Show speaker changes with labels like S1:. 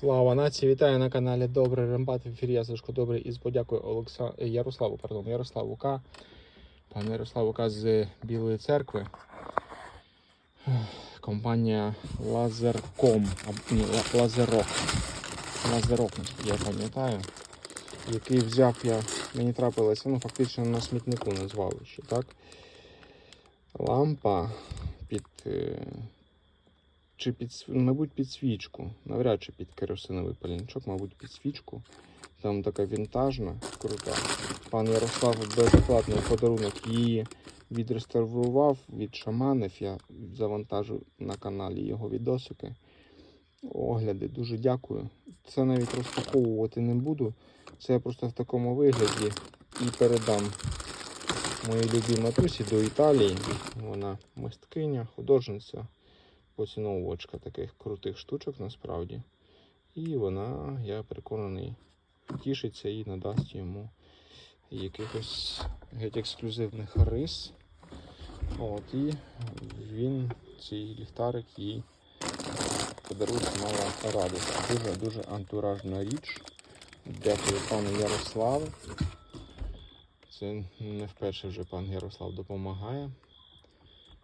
S1: Слава нації, вітаю на каналі Добрий Рембат. В ефірі я Сашко Добрий із подякою Олекса... е, Ярославу, пардон, Ярославу К. Пане Ярославу К з Білої церкви. Компанія Лазерком, Лазерок. Лазерок, я пам'ятаю. Який взяв я, мені трапилося, ну фактично на смітнику на звалищі, так? Лампа під. Чи під, мабуть, під свічку. Навряд чи під керосиновий палінчок, мабуть, під свічку. Там така вінтажна, крута. Пан Ярослав безоплатний подарунок її відреставрував від шаманів. Я завантажу на каналі його відосики. Огляди, дуже дякую. Це навіть розпаковувати не буду. Це я просто в такому вигляді і передам моїй любій матусі до Італії. Вона мисткиня, художниця поціновувачка таких крутих штучок насправді. І вона, я переконаний, тішиться і надасть йому якихось геть ексклюзивних рис. От, і він, цей ліхтарик, їй подарує мало радості. Дуже-дуже антуражна річ. Дякую пану Ярославу. Це не вперше вже пан Ярослав допомагає.